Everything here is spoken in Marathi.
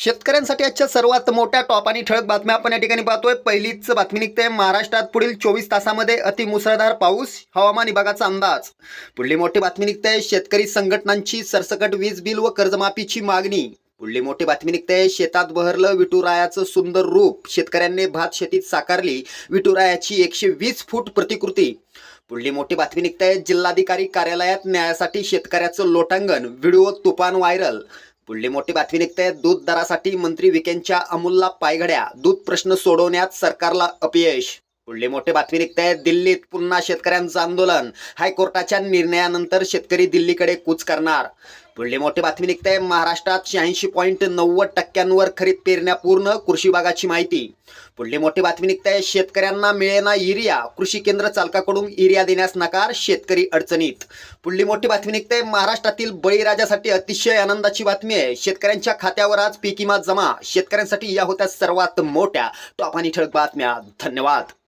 शेतकऱ्यांसाठी आजच्या सर्वात मोठ्या टॉप आणि ठळक बातम्या आपण या ठिकाणी पाहतोय. पहिलीच बातमी निघते. महाराष्ट्रात पुढील चोवीस तासामध्ये अतिमुसळधार पाऊस हवामान विभागाचा अंदाज. पुढली मोठी बातमी निघते. शेतकरी संघटनांची सरसकट वीज बिल व कर्जमाफीची मागणी. पुढली मोठी बातमी निघते. शेतात बहरलं विटुरायाचं सुंदर रूप. शेतकऱ्यांनी भात शेतीत साकारली विटुरायाची एकशे वीस फूट प्रतिकृती. पुढली मोठी बातमी निघते. जिल्हाधिकारी कार्यालयात न्यायासाठी शेतकऱ्याचं लोटांगण व्हिडिओ तुफान व्हायरल. पुढली मोठी बातमी निघते. दूध दरासाठी मंत्री विकेनच्या अमूलला पायघड्या. दूध प्रश्न सोडवण्यात सरकारला अपयश. पुढली मोठे बातमी निघते दिल्लीत पुन्हा शेतकऱ्यांचं आंदोलन. हायकोर्टाच्या निर्णयानंतर शेतकरी दिल्लीकडे कूच करणार. पुढले मोठे बातमी निघते महाराष्ट्रात शहाऐंशी पॉईंट नव्वद टक्क्यांवर खरीप पेरण्या पूर्ण कृषी विभागाची माहिती. पुढली मोठी बातमी निघते शेतकऱ्यांना मिळेना युरिया. कृषी केंद्र चालकाकडून युरिया देण्यास नकार शेतकरी अडचणीत. पुढली मोठी बातमी निघते महाराष्ट्रातील बळीराजासाठी अतिशय आनंदाची बातमी आहे. शेतकऱ्यांच्या खात्यावर आज पीक विमा जमा. शेतकऱ्यांसाठी या होत्या सर्वात मोठ्या टॉप आणि ठळक बातम्या. धन्यवाद.